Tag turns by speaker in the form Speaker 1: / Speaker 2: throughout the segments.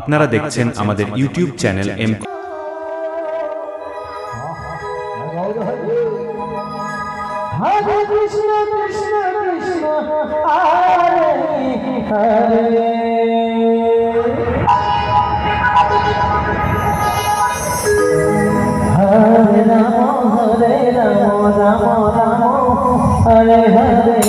Speaker 1: আপনারা দেখছেন আমাদের YouTube channel M Hare Krishna Krishna Krishna
Speaker 2: Hare Hare Hare Ram Hare Ram Ram Ram Hare Hare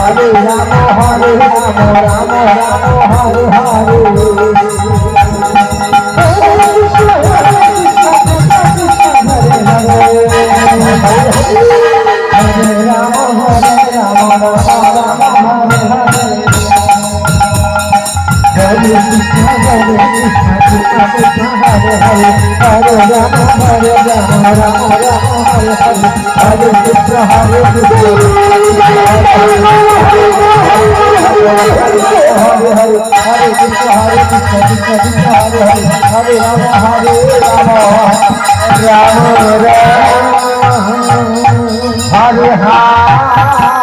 Speaker 2: Hare Ram Hare Ram Ram Ram Hare Hare Ram Hare Ram Ram Ram Hare Krishna Hare Krishna Krishna Krishna Hare Hare Hare Rama Hare Rama Rama Rama Hare Hare Hare Krishna Hare Krishna কবি কবি হরে হরে রাম হরে রাম রাম রাম হরে হরে